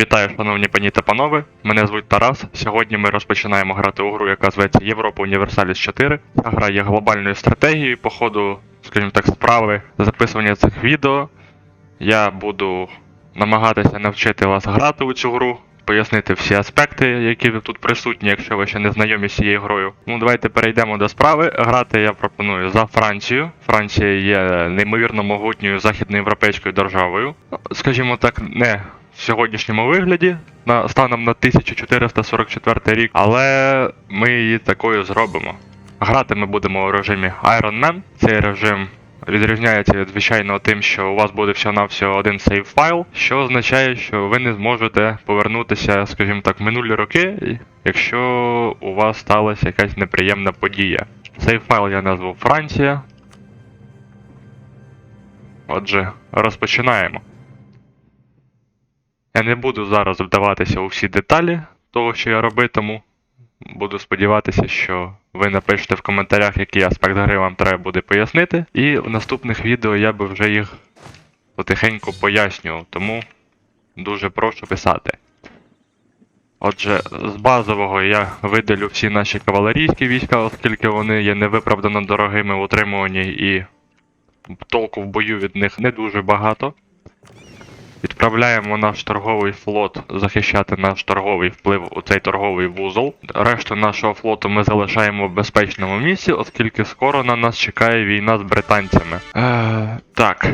Вітаю, шановні пані та панове. Мене звуть Тарас. Сьогодні ми розпочинаємо грати у гру, яка зветься Європа Універсаліс 4. Ця гра є глобальною стратегією. По ходу, скажімо так, справи записування цих відео. Я буду намагатися навчити вас грати у цю гру, пояснити всі аспекти, які тут присутні, якщо ви ще не знайомі з цією грою. Ну, давайте перейдемо до справи. Грати я пропоную за Францію. Франція є неймовірно могутньою західноєвропейською державою. Скажімо так, не в сьогоднішньому вигляді, на, станом на 1444 рік, але ми її такою зробимо. Грати ми будемо у режимі Iron Man. Цей режим відрізняється від звичайного тим, що у вас буде всього-навсього один сейв файл, що означає, що ви не зможете повернутися, скажімо так, в минулі роки, якщо у вас сталася якась неприємна подія. Цей файл я назву Франція. Отже, розпочинаємо. Я не буду зараз вдаватися у всі деталі того, що я робитиму. Буду сподіватися, що ви напишете в коментарях, який аспект гри вам треба буде пояснити. І в наступних відео я би вже їх потихеньку пояснював, тому дуже прошу писати. Отже, з базового я видалю всі наші кавалерійські війська, оскільки вони є невиправдано дорогими в утримуванні і толку в бою від них не дуже багато. Відправляємо наш торговий флот захищати наш торговий вплив у цей торговий вузол. Решту нашого флоту ми залишаємо в безпечному місці, оскільки скоро на нас чекає війна з британцями. Е, так.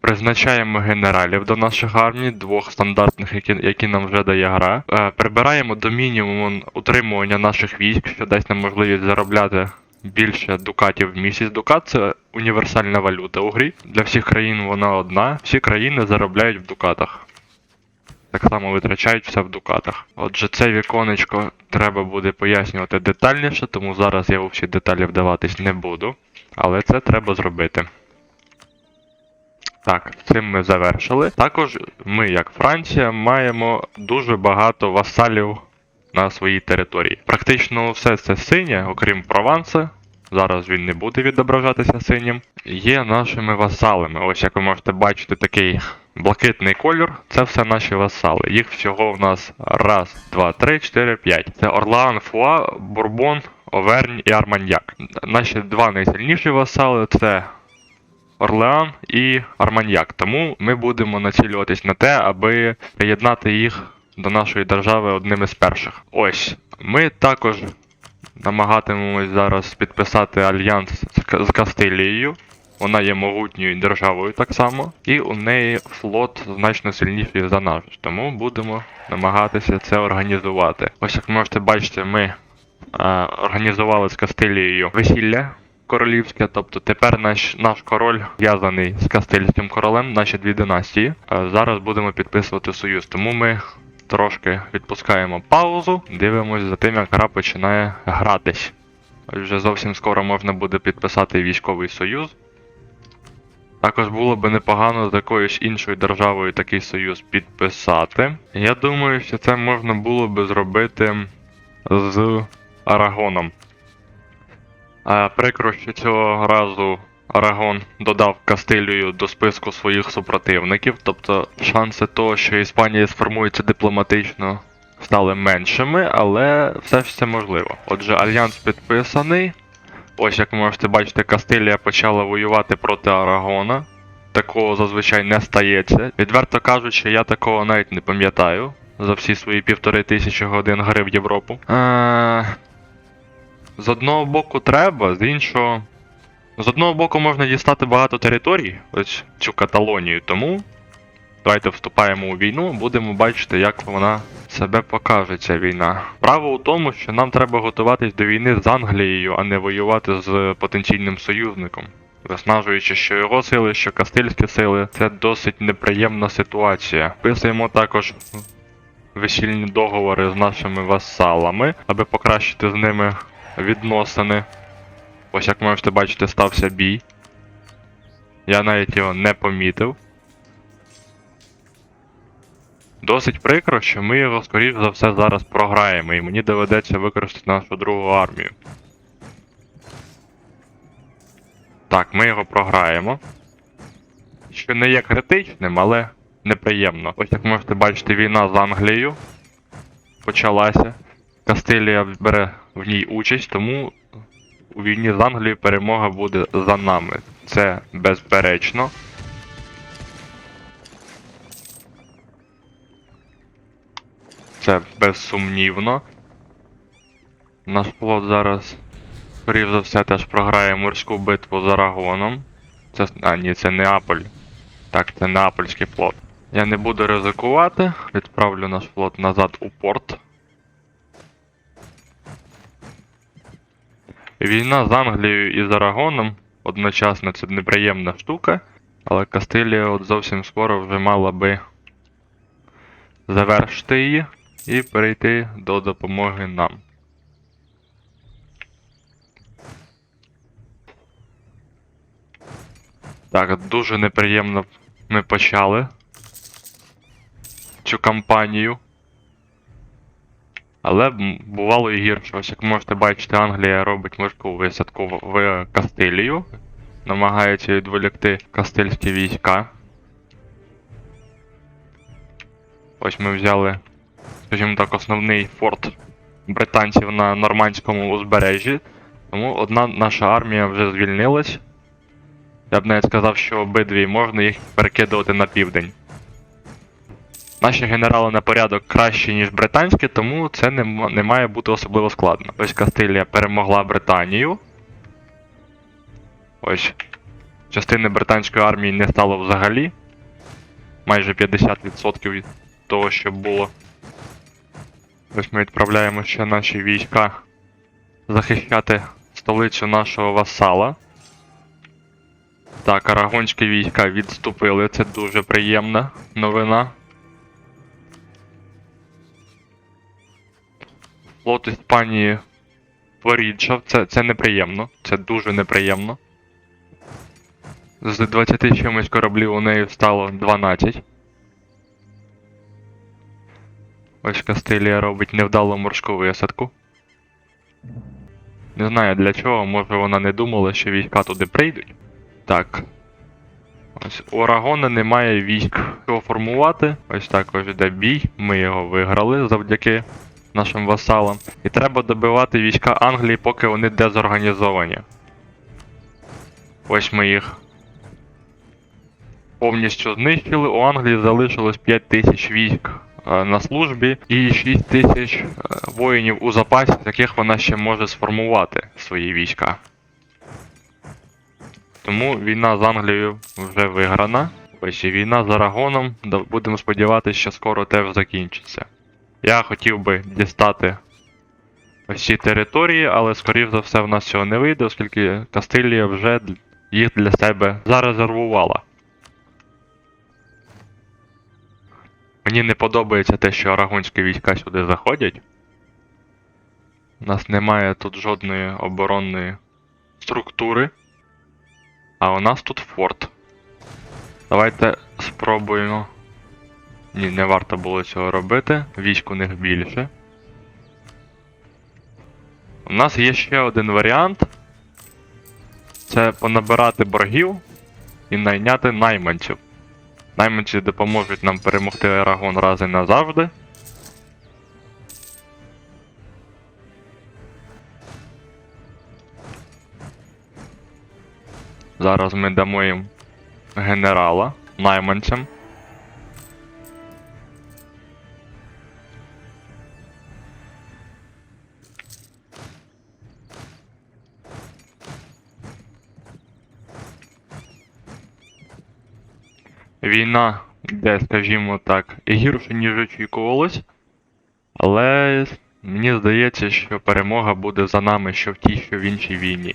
Призначаємо генералів до наших армій, двох стандартних, які, які нам вже дає гра. Е, прибираємо до мінімуму утримування наших військ, що дасть нам можливість заробляти більше дукатів в місяць. Дукат це універсальна валюта у грі. Для всіх країн вона одна. Всі країни заробляють в дукатах. Так само витрачають все в дукатах. Отже, це віконечко треба буде пояснювати детальніше, тому зараз я у всі деталі вдаватись не буду. Але це треба зробити. Так, цим ми завершили. Також ми, як Франція, маємо дуже багато васалів на своїй території. Практично все це синє, окрім Прованса. Зараз він не буде відображатися синім. Є нашими васалами. Ось як ви можете бачити, такий блакитний кольор. Це все наші васали. Їх всього в нас раз, два, три, чотири, п'ять. Це Орлеан, Фуа, Бурбон, Овернь і Арманьяк. Наші два найсильніші васали це Орлеан і Арманьяк. Тому ми будемо націлюватись на те, аби приєднати їх до нашої держави одним із перших. Ось. Ми також намагатимемось зараз підписати альянс з Кастилією. Вона є могутньою державою так само, і у неї флот значно сильніший за наш. Тому будемо намагатися це організувати. Ось як можете бачити, ми е, організували з Кастилією весілля королівське, тобто тепер наш, наш король зв'язаний з Кастильським королем, наші дві династії. Е, Зараз будемо підписувати союз, тому ми трошки відпускаємо паузу, дивимося за тим, як гра починає гратись. Вже зовсім скоро можна буде підписати військовий союз. Також було би непогано з якоюсь іншою державою такий союз підписати. Я думаю, що це можна було би зробити з Арагоном. А прикро, що цього разу Арагон додав Кастилію до списку своїх супротивників, тобто шанси того, що Іспанія сформується дипломатично, стали меншими, але все ж це можливо. Отже, альянс підписаний. Ось як ви можете бачити, Кастилія почала воювати проти Арагона. Такого зазвичай не стається. Відверто кажучи, я такого навіть не пам'ятаю за всі свої півтори тисячі годин гри в Європу. Е, з одного боку треба, з іншого. З одного боку можна дістати багато територій, ось цю Каталонію, тому давайте вступаємо у війну, будемо бачити, як вона себе покаже, ця війна. Право у тому, що нам треба готуватись до війни з Англією, а не воювати з потенційним союзником. Виснажуючи, що його сили, що кастильські сили, це досить неприємна ситуація. Писуємо також весільні договори з нашими васалами, аби покращити з ними відносини. Ось як можете бачити, стався бій. Я навіть його не помітив. Досить прикро, що ми його, скоріш за все, зараз програємо, і мені доведеться використати нашу другу армію. Так, ми його програємо. Що не є критичним, але неприємно. Ось як можете бачити, війна з Англією почалася. Кастилія бере в ній участь, тому у війні з Англією перемога буде за нами. Це безперечно. Це безсумнівно. Наш флот зараз, скоріш за все, теж програє морську битву з Арагоном. Це. А, ні, це Неаполь. Так, це Неапольський флот. Я не буду ризикувати, відправлю наш флот назад у порт. Війна з Англією і з Арагоном одночасно це неприємна штука, але Кастилія от зовсім скоро вже мала би завершити її і перейти до допомоги нам. Так, дуже неприємно ми почали цю кампанію. Але бувало і гірше. Ось як можете бачити, Англія робить морську висадку в Кастилію. Намагається відволікти кастильські війська. Ось ми взяли, скажімо так, основний форт британців на нормандському узбережжі. Тому одна наша армія вже звільнилась. Я б навіть сказав, що обидві можна їх перекидувати на південь. Наші генерали на порядок кращі, ніж британські, тому це не, не має бути особливо складно. Ось Кастилія перемогла Британію. Ось. Частини британської армії не стало взагалі. Майже 50% від того, що було. Ось ми відправляємо ще наші війська захищати столицю нашого васала. Так, арагонські війська відступили, це дуже приємна новина. Флот Іспанії порідшав, це, це неприємно, це дуже неприємно. З 20 чимось кораблів у неї стало 12. Ось Кастилія робить невдалу морську висадку. Не знаю для чого, може вона не думала, що війська туди прийдуть. Так. Ось у Арагона немає військ його формувати. Ось також іде бій. Ми його виграли завдяки нашим васалам. І треба добивати війська Англії, поки вони дезорганізовані. Ось ми їх повністю знищили. У Англії залишилось 5 тисяч військ е, на службі і 6 тисяч е, воїнів у запасі, яких вона ще може сформувати свої війська. Тому війна з Англією вже виграна. Ось і війна з Арагоном. Будемо сподіватися, що скоро теж закінчиться. Я хотів би дістати ось території, але скоріш за все в нас цього не вийде, оскільки Кастилія вже їх для себе зарезервувала. Мені не подобається те, що арагонські війська сюди заходять. У нас немає тут жодної оборонної структури. А у нас тут форт. Давайте спробуємо. Ні, не варто було цього робити. Військ у них більше. У нас є ще один варіант. Це понабирати боргів і найняти найманців. Найманці допоможуть нам перемогти Арагон раз і назавжди. Зараз ми дамо їм генерала найманцям. Війна йде, скажімо так, гірше, ніж очікувалось. Але мені здається, що перемога буде за нами що в тій, що в іншій війні.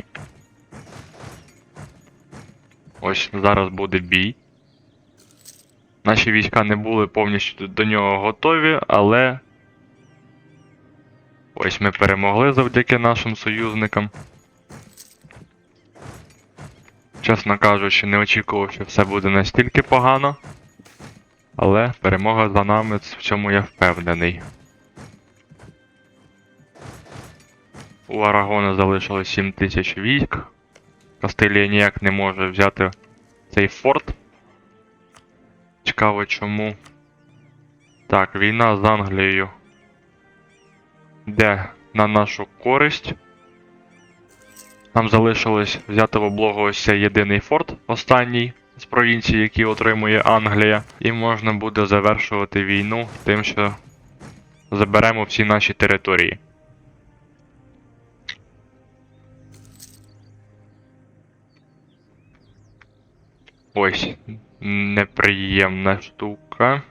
Ось зараз буде бій. Наші війська не були повністю до нього готові, але. Ось ми перемогли завдяки нашим союзникам. Чесно кажучи, не очікував, що все буде настільки погано. Але перемога за нами, в цьому я впевнений. У Арагона залишилось 7 тисяч військ. Кастилія ніяк не може взяти цей форт. Цікаво чому. Так, війна з Англією. Йде на нашу користь. Нам залишилось взяти в облогу ось цей єдиний форт, останній з провінції, який отримує Англія. І можна буде завершувати війну тим, що заберемо всі наші території. Ось неприємна штука.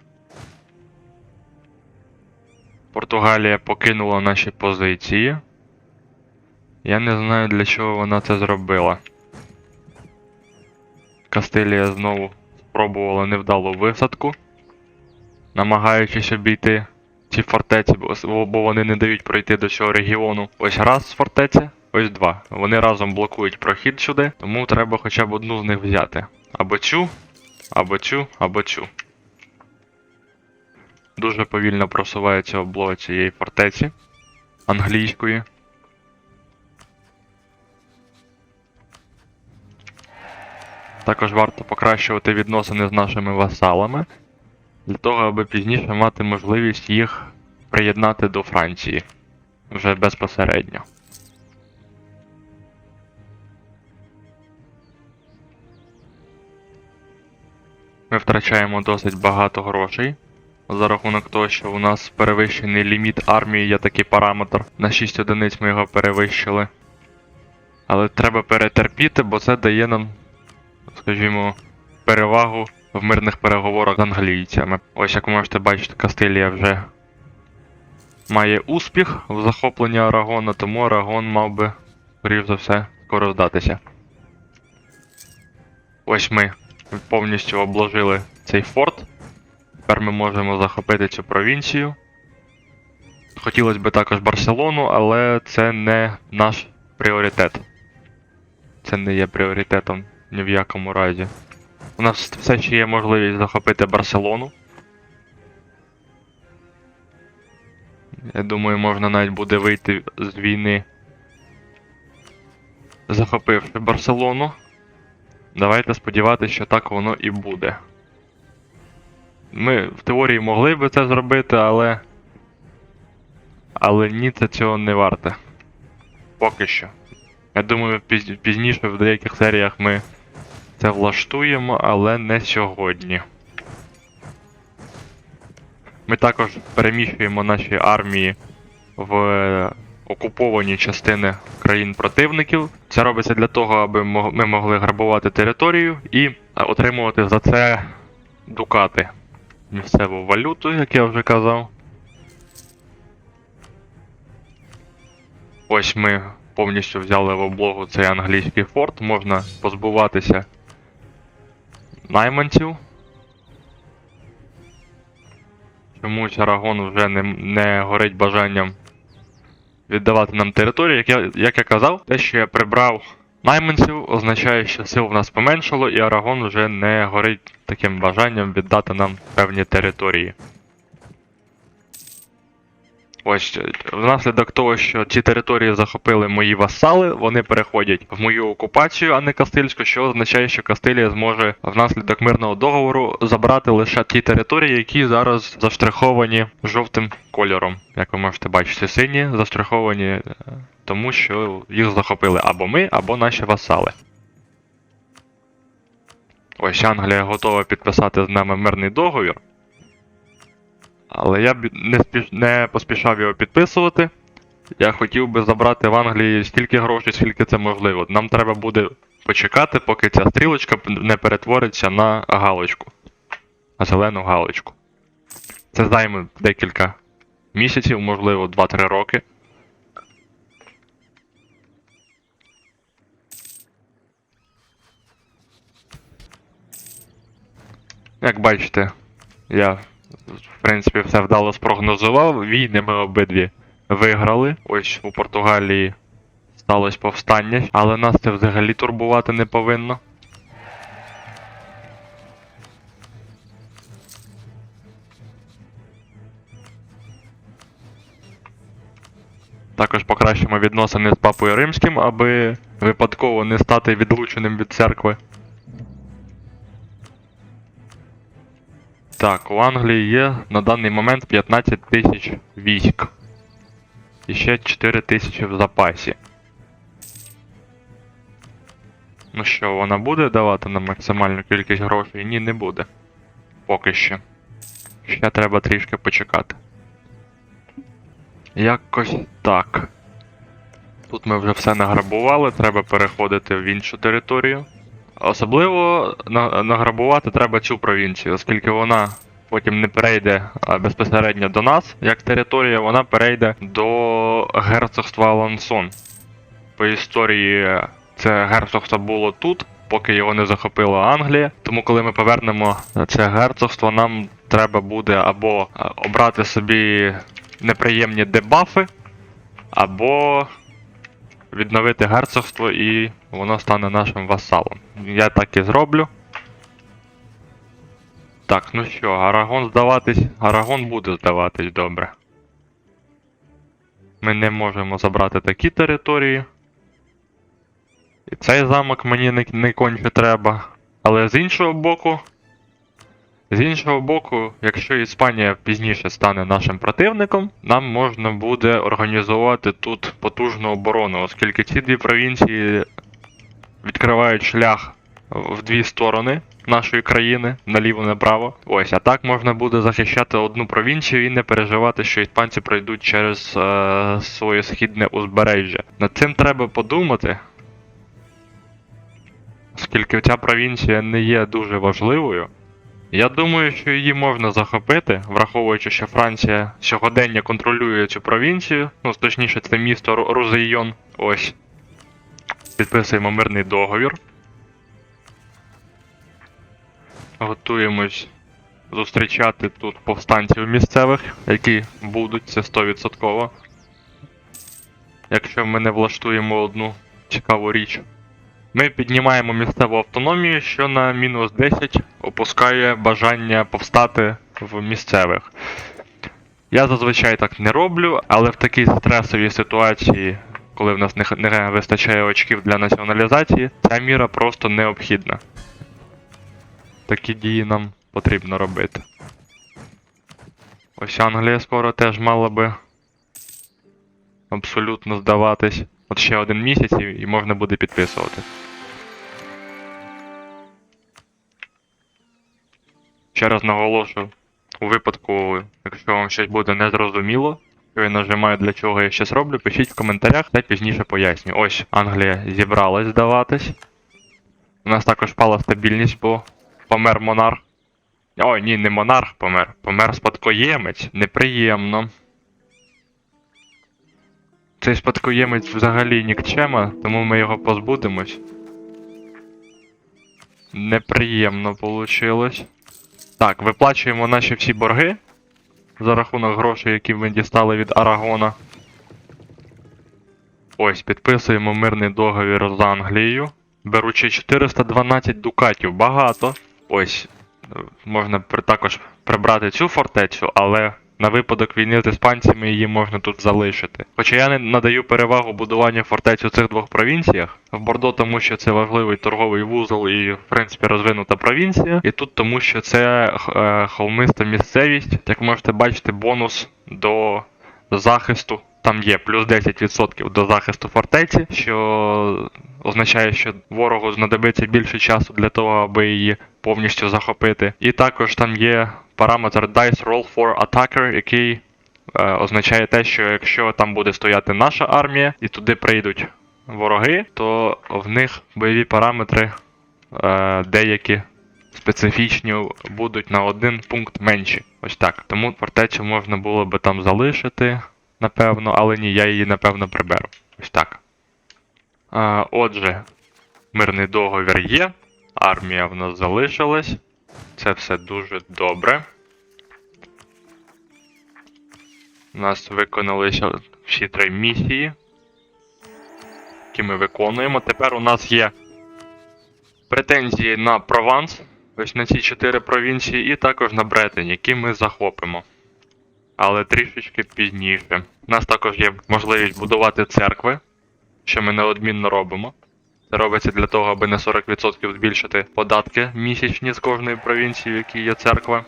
Португалія покинула наші позиції. Я не знаю для чого вона це зробила. Кастилія знову спробувала невдалу висадку, намагаючись обійти ці фортеці, бо- вони не дають пройти до цього регіону. Ось раз фортеця, ось два. Вони разом блокують прохід сюди, тому треба хоча б одну з них взяти. Або цю, або цю, або цю. Дуже повільно просувається облога цієї фортеці англійської. Також варто покращувати відносини з нашими васалами, для того, аби пізніше мати можливість їх приєднати до Франції вже безпосередньо. Ми втрачаємо досить багато грошей. За рахунок того, що у нас перевищений ліміт армії, є такий параметр. На 6 одиниць ми його перевищили. Але треба перетерпіти, бо це дає нам, скажімо, перевагу в мирних переговорах з англійцями. Ось як ви можете бачити, Кастилія вже має успіх в захопленні Арагона, тому Арагон мав би, скоріш за все, скоро здатися. Ось ми повністю обложили цей форт. Тепер ми можемо захопити цю провінцію. Хотілося б також Барселону, але це не наш пріоритет. Це не є пріоритетом ні в якому разі. У нас все ще є можливість захопити Барселону. Я думаю, можна навіть буде вийти з війни, захопивши Барселону. Давайте сподіватися, що так воно і буде. Ми в теорії могли би це зробити, але. Але ні, це цього не варте. Поки що. Я думаю, піз- пізніше в деяких серіях ми це влаштуємо, але не сьогодні. Ми також переміщуємо наші армії в окуповані частини країн-противників. Це робиться для того, аби ми могли грабувати територію і е, отримувати за це дукати. Місцеву валюту, як я вже казав. Ось ми повністю взяли в облогу цей англійський форт, можна позбуватися найманців. Чомусь Арагон вже не, не горить бажанням віддавати нам територію. Як я, як я казав, те, що я прибрав найманців, означає, що сил в нас поменшало, і Арагон вже не горить таким бажанням віддати нам певні території. Ось е, внаслідок того, що ці території захопили мої васали, вони переходять в мою окупацію, а не Кастильську, що означає, що Кастилія зможе внаслідок мирного договору забрати лише ті території, які зараз заштриховані жовтим кольором. Як ви можете бачити, сині заштриховані е, тому, що їх захопили або ми, або наші васали. Ось Англія готова підписати з нами мирний договір. Але я б не, спіш... не поспішав його підписувати. Я хотів би забрати в Англії стільки грошей, скільки це можливо. Нам треба буде почекати, поки ця стрілочка не перетвориться на галочку. На зелену галочку. Це займе декілька місяців, можливо, 2-3 роки. Як бачите, я в принципі все вдало спрогнозував. Війни ми обидві виграли. Ось у Португалії сталося повстання, але нас це взагалі турбувати не повинно. Також покращимо відносини з Папою Римським, аби випадково не стати відлученим від церкви. Так, у Англії є на даний момент 15 тисяч військ. І ще 4 тисячі в запасі. Ну що, вона буде давати нам максимальну кількість грошей? Ні, не буде. Поки що. Ще треба трішки почекати. Якось так. Тут ми вже все награбували, треба переходити в іншу територію. Особливо награбувати треба цю провінцію, оскільки вона потім не перейде безпосередньо до нас, як територія, вона перейде до герцогства Алансон. По історії це герцогство було тут, поки його не захопила Англія. Тому коли ми повернемо це герцогство, нам треба буде або обрати собі неприємні дебафи, або відновити герцогство і воно стане нашим васалом. Я так і зроблю. Так, ну що, Арагон здаватись. Арагон буде здаватись добре. Ми не можемо забрати такі території. І цей замок мені не, не конче треба. Але з іншого боку. З іншого боку, якщо Іспанія пізніше стане нашим противником, нам можна буде організувати тут потужну оборону, оскільки ці дві провінції відкривають шлях в дві сторони нашої країни, наліво направо. Ось, а так можна буде захищати одну провінцію і не переживати, що іспанці пройдуть через е, своє східне узбережжя. Над цим треба подумати. Оскільки ця провінція не є дуже важливою. Я думаю, що її можна захопити, враховуючи, що Франція сьогодення контролює цю провінцію, ну точніше, це місто Ру- Рузеййон. Ось. Підписуємо мирний договір. Готуємось зустрічати тут повстанців місцевих, які будуть, це 100%. Якщо ми не влаштуємо одну цікаву річ. Ми піднімаємо місцеву автономію, що на мінус 10 опускає бажання повстати в місцевих. Я зазвичай так не роблю, але в такій стресовій ситуації, коли в нас не, вистачає очків для націоналізації, ця міра просто необхідна. Такі дії нам потрібно робити. Ось Англія скоро теж мала би абсолютно здаватись. От ще один місяць і, можна буде підписувати. Ще раз наголошую, у випадку, якщо вам щось буде незрозуміло, що я нажимаю для чого я щось роблю, пишіть в коментарях, я пізніше поясню. Ось Англія зібралась здаватись. У нас також впала стабільність, бо помер монарх. Ой, ні, не монарх помер, помер спадкоємець. Неприємно. Цей спадкоємець взагалі нікчема, тому ми його позбудемось. Неприємно получилось. Так, виплачуємо наші всі борги за рахунок грошей, які ми дістали від Арагона. Ось, підписуємо мирний договір з Англією. Беручи 412 дукатів, багато. Ось, е, можна також прибрати цю фортецю, але на випадок війни з іспанцями її можна тут залишити. Хоча я не надаю перевагу будуванню фортець у цих двох провінціях. В Бордо, тому що це важливий торговий вузол і, в принципі, розвинута провінція. І тут тому, що це е, холмиста місцевість. Як можете бачити, бонус до захисту. Там є плюс 10% до захисту фортеці, що означає, що ворогу знадобиться більше часу для того, аби її повністю захопити. І також там є параметр Dice Roll for Attacker, який е, означає те, що якщо там буде стояти наша армія і туди прийдуть вороги, то в них бойові параметри е, деякі специфічні будуть на один пункт менші. Ось так. Тому фортецю можна було би там залишити, напевно, але ні, я її напевно приберу. Ось так. А, отже, мирний договір є, армія в нас залишилась. Це все дуже добре. У нас виконалися всі три місії, які ми виконуємо. Тепер у нас є претензії на Прованс, ось на ці чотири провінції, і також на Бретень, які ми захопимо. Але трішечки пізніше. У нас також є можливість будувати церкви, що ми неодмінно робимо. Робиться для того, аби на 40% збільшити податки місячні з кожної провінції, в якій є церква.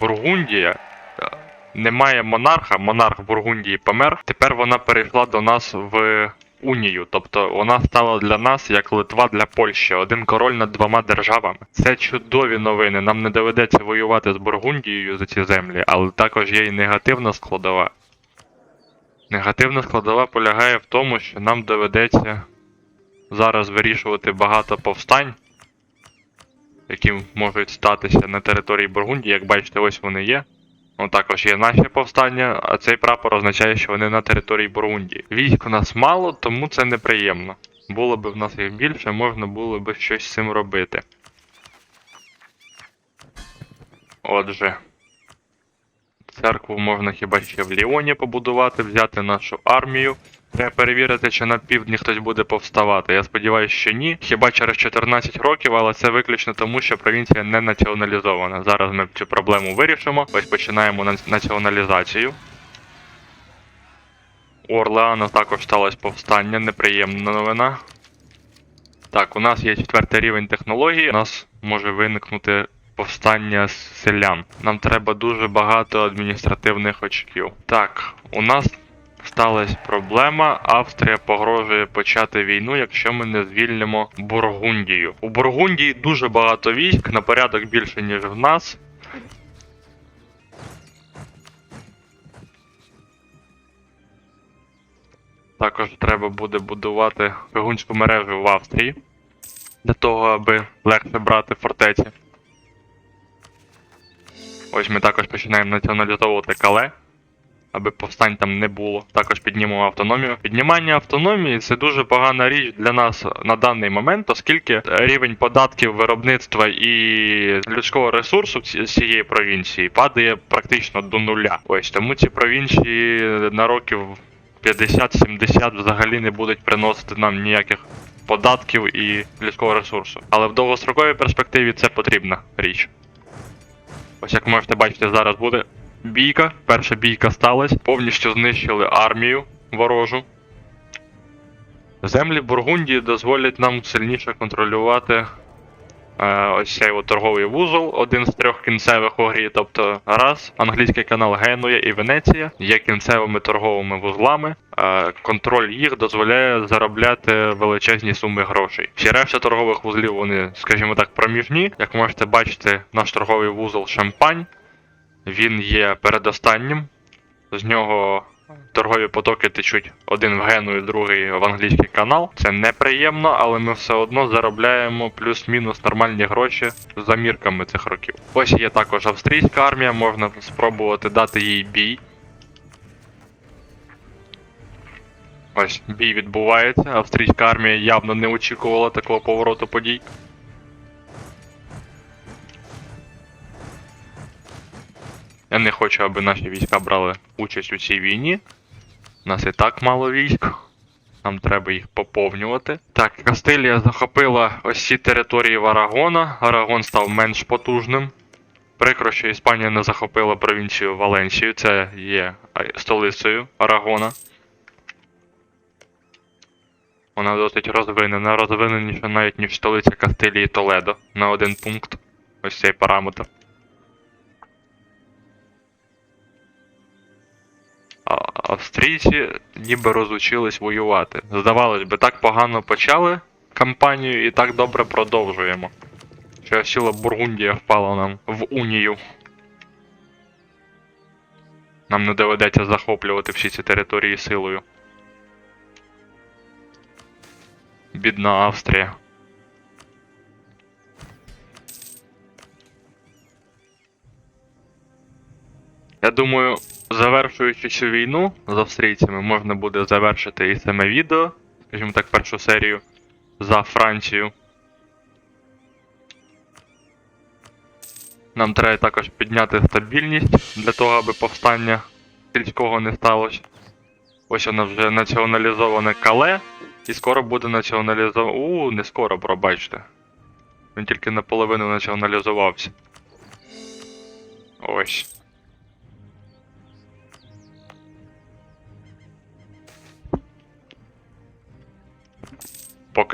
Бургундія е, немає монарха, монарх Бургундії помер. Тепер вона перейшла до нас в унію. Тобто вона стала для нас як Литва для Польщі, один король над двома державами. Це чудові новини. Нам не доведеться воювати з Бургундією за ці землі, але також є і негативна складова. Негативна складова полягає в тому, що нам доведеться зараз вирішувати багато повстань, які можуть статися на території Бургундії. Як бачите, ось вони є. Ну, також є наші повстання, а цей прапор означає, що вони на території Бургундії. Військ у нас мало, тому це неприємно. Було б в нас їх більше, можна було б щось з цим робити. Отже. Церкву можна хіба ще в Ліоні побудувати, взяти нашу армію. Треба перевірити, чи на півдні хтось буде повставати. Я сподіваюся, що ні. Хіба через 14 років, але це виключно тому, що провінція не націоналізована. Зараз ми цю проблему вирішимо. Ось починаємо на- націоналізацію. У Орлеану також сталося повстання, неприємна новина. Так, у нас є четвертий рівень технології. У нас може виникнути повстання селян. Нам треба дуже багато адміністративних очків. Так, у нас сталася проблема. Австрія погрожує почати війну, якщо ми не звільнимо Бургундію. У Бургундії дуже багато військ, на порядок більше, ніж в нас. Також треба буде будувати бігунську мережу в Австрії для того, аби легше брати фортеці. Ось ми також починаємо націоналізовувати кале, аби повстань там не було. Також піднімемо автономію. Піднімання автономії це дуже погана річ для нас на даний момент, оскільки рівень податків виробництва і людського ресурсу ці- цієї провінції падає практично до нуля. Ось тому ці провінції на років 50-70 взагалі не будуть приносити нам ніяких податків і людського ресурсу. Але в довгостроковій перспективі це потрібна річ. Ось як можете бачити, зараз буде бійка. Перша бійка сталася. Повністю знищили армію ворожу. Землі Бургундії дозволять нам сильніше контролювати ось цей от торговий вузол, один з трьох кінцевих у грі. Тобто раз, англійський канал Генуя і Венеція є кінцевими торговими вузлами. Е, контроль їх дозволяє заробляти величезні суми грошей. Всі решта торгових вузлів вони, скажімо так, проміжні. Як можете бачити, наш торговий вузол Шампань. Він є передостаннім. З нього торгові потоки течуть один в Гену і другий в англійський канал. Це неприємно, але ми все одно заробляємо плюс-мінус нормальні гроші за мірками цих років. Ось є також австрійська армія, можна спробувати дати їй бій. Ось бій відбувається. Австрійська армія явно не очікувала такого повороту подій. Я не хочу, аби наші війська брали участь у цій війні. У нас і так мало військ. Нам треба їх поповнювати. Так, Кастилія захопила ось ці території в Арагона. Арагон став менш потужним. Прикро, що Іспанія не захопила провінцію Валенсію, це є столицею Арагона. Вона досить розвинена, розвиненіша навіть ніж столиця Кастилії Толедо на один пункт. Ось цей параметр. Австрійці ніби розучились воювати. Здавалось би, так погано почали кампанію і так добре продовжуємо. Що сіла Бургундія впала нам в унію. Нам не доведеться захоплювати всі ці території силою. Бідна Австрія. Я думаю, завершуючи цю війну з австрійцями, можна буде завершити і саме відео, скажімо так, першу серію за Францію. Нам треба також підняти стабільність для того, аби повстання сільського не сталося. Ось воно вже націоналізоване кале, і скоро буде націоналізоване. У, не скоро, пробачте. Він тільки наполовину націоналізувався. Ось.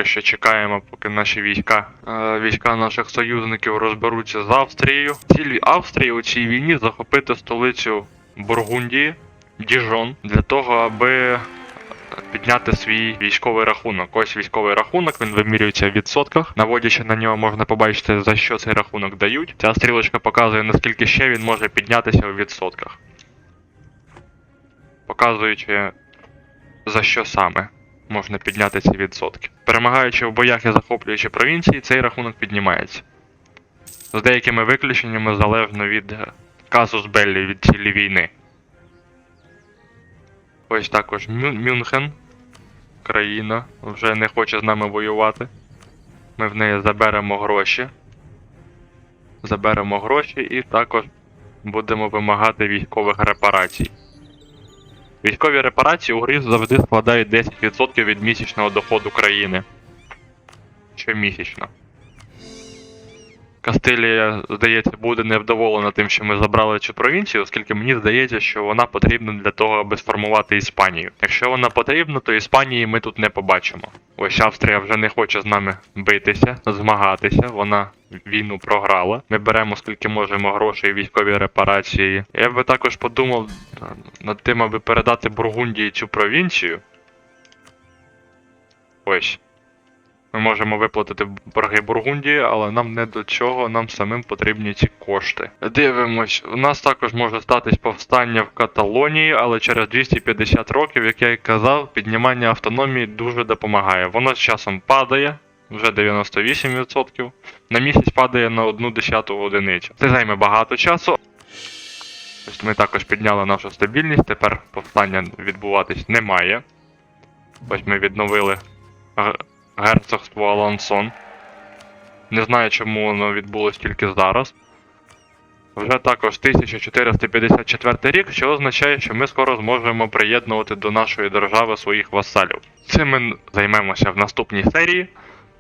Поки що чекаємо, поки наші війська, е, війська наших союзників розберуться з Австрією. Ціль Австрії у цій війні захопити столицю Бургундії, Діжон, для того, аби підняти свій військовий рахунок. Ось військовий рахунок, він вимірюється в відсотках. Наводячи на нього, можна побачити, за що цей рахунок дають. Ця стрілочка показує, наскільки ще він може піднятися у відсотках. Показуючи, за що саме можна підняти ці відсотки. Перемагаючи в боях і захоплюючи провінції, цей рахунок піднімається. З деякими виключеннями залежно від е, казус Беллі від цілі війни. Ось також Мюнхен. Країна вже не хоче з нами воювати. Ми в неї заберемо гроші. Заберемо гроші і також будемо вимагати військових репарацій. Військові репарації у грі завжди складають 10% від місячного доходу країни. Щомісячно. Кастилія, здається, буде невдоволена тим, що ми забрали цю провінцію, оскільки мені здається, що вона потрібна для того, аби сформувати Іспанію. Якщо вона потрібна, то Іспанії ми тут не побачимо. Ось Австрія вже не хоче з нами битися, змагатися. Вона війну програла. Ми беремо скільки можемо грошей, військові репарації. Я би також подумав над тим, аби передати Бургундії цю провінцію. Ось. Ми можемо виплатити борги Бургундії, але нам не до чого, нам самим потрібні ці кошти. Дивимось, у нас також може статись повстання в Каталонії, але через 250 років, як я і казав, піднімання автономії дуже допомагає. Воно з часом падає, вже 98%. На місяць падає на одну десяту одиницю. Це займе багато часу. Ось ми також підняли нашу стабільність, тепер повстання відбуватись не має. Ось ми відновили герцогство Алансон. Не знаю, чому воно відбулось тільки зараз. Вже також 1454 рік, що означає, що ми скоро зможемо приєднувати до нашої держави своїх васалів. Цим ми займемося в наступній серії.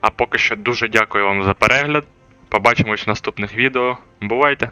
А поки що дуже дякую вам за перегляд. Побачимось в наступних відео. Бувайте!